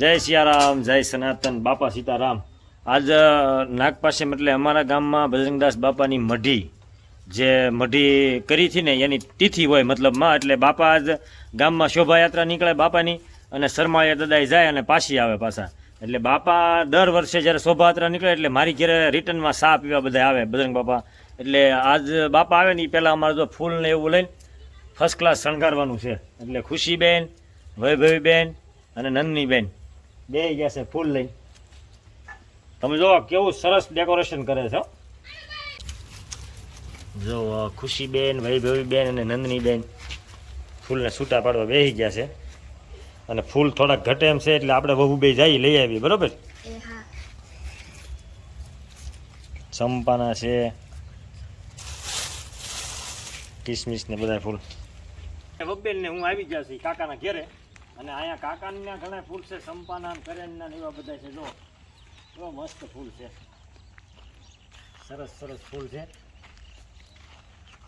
જય સિયારામ, જય સનાતન, બાપા સીતારામ. આજ નાગ પાસે એટલે અમારા ગામમાં બજરંગદાસ બાપાની મઢી, જે મઢી કરી હતી ને, એની તિથિ હોય મતલબમાં, એટલે બાપા આજ ગામમાં શોભાયાત્રા નીકળે બાપાની અને શરમાળિયા દાદાએ જાય અને પાછી આવે પાછા. એટલે બાપા દર વર્ષે જ્યારે શોભાયાત્રા નીકળે એટલે મારી ઘરે રિટર્નમાં સા પીવા બધા આવે બજરંગ બાપા. એટલે આજ બાપા આવે ને એ પહેલાં અમારે જો ફૂલ ને એવું લઈને ફર્સ્ટ ક્લાસ શણગારવાનું છે. એટલે ખુશીબેન, વૈભવીબેન અને નંદનીબેન. બે ગયા છે ફૂલ લઈને. તમે જો કેવું સરસ ડેકોરેશન કરે છે હો. જો ખુશીબેન વૈભવીબેન અને નંદનીબેન ફૂલને છૂટા પાડવા બેસી ગયા છે. અને ફૂલ થોડાક ઘટે એમ છે એટલે આપણે વહુ બે જઈ લઈ આવીએ બરોબર? ચંપાના છે કિસમિસ ને બધા ફૂલ. બબ્બેન ને હું આવી ગયા છીએ કાકાના ઘેરે. અને અહીંયા કાકાના ઘણા ફૂલ છે સંપાના કરેણના એવા બધા છે જો. એવા મસ્ત ફૂલ છે. સરસ સરસ ફૂલ છે.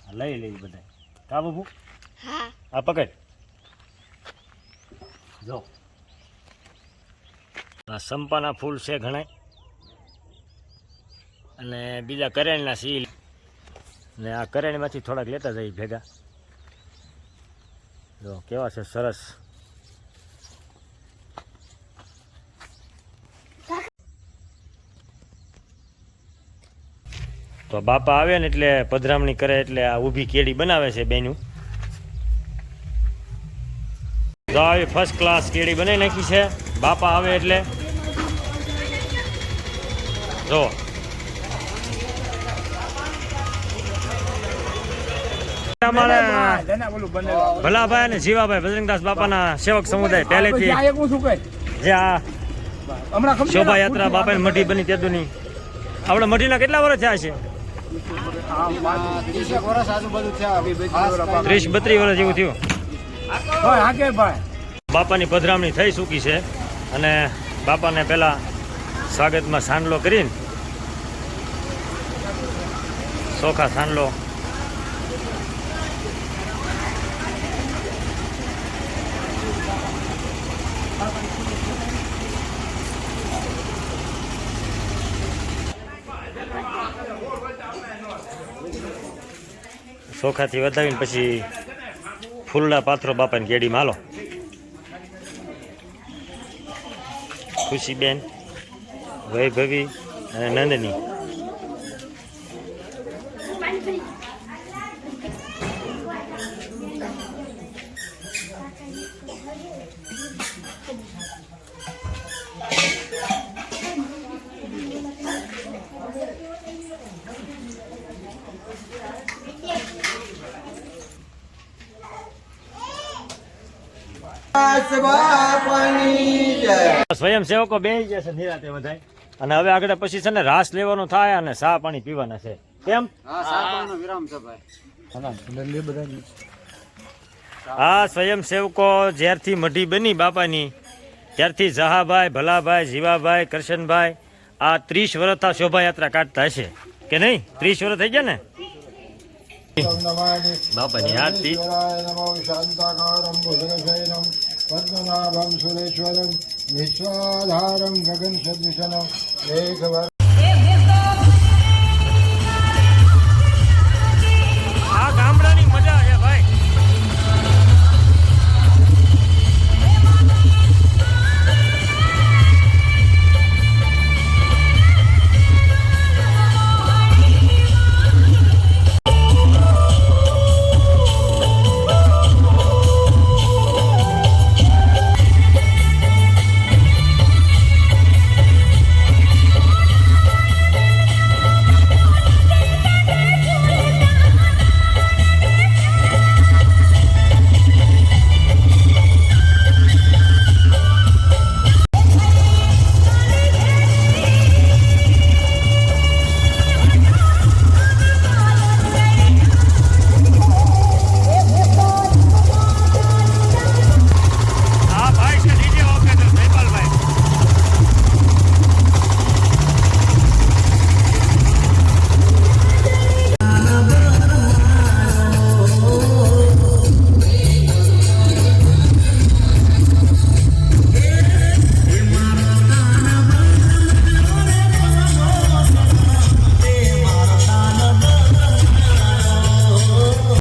આ લઈ લઈ બધા કા બાબુ? હા. આ પકડ. જો. આ સંપાના ફૂલ છે ઘણા અને બીજા કરેણના સીલ ને આ કરેણમાંથી થોડાક લેતા જઈએ ભેગા. જો કેવા છે સરસ. તો બાપા આવે ને એટલે પધરામણી કરે એટલે આ ઊભી કેડી બનાવે છે બેનું. તો આવી ફર્સ્ટ ક્લાસ કેડી બનાવી નાખી છે. બાપા આવે એટલે. જો. ભલાભાઈ અને જીવાભાઈ બજરંગદાસ બાપાના સેવક સમુદાય પહેલેથી. જે આ શોભાયાત્રા બાપાની મઢી બની તેદુની આપણે મઢીના કેટલા વર્ષ થયા છે? ત્રીસ બત્રીસ વર્ષ જેવું થયું. બાપાની પધરામણી થઈ ચૂકી છે અને બાપાને પહેલા સ્વાગતમાં સાંડલો કરીને ચોખા સાંડલો ચોખાથી વધાવીને પછી ફૂલડા પાથરો બાપાની કેડીમાં હાલો. ખુશીબેન વૈભવી અને નંદની. સ્વયંસેવકો બે જશે નિરાતે બધા અને હવે આગળ પછી છે ને રાસ લેવાનો થાય અને સા પાણી પીવાના છે. કેમ? આ સ્વયંસેવકો જ્યારથી મઢી બની બાપાની, ત્યારથી જહાભાઈ, ભલાભાઈ, જીવાભાઈ, કરશનભાઈ, આ ત્રીસ વર્ષ શોભાયાત્રા કાઢતા હશે. કે નહીં? ત્રીસ વર્ષ થઈ ગયા ને? બાપાની આરતી નમો શાંતાકારમ ભુજગશયનમ પદ્મનાભમ સુરેશ્વરમ વિશ્વાધારમ ગગન સદૃશનમ મેઘવર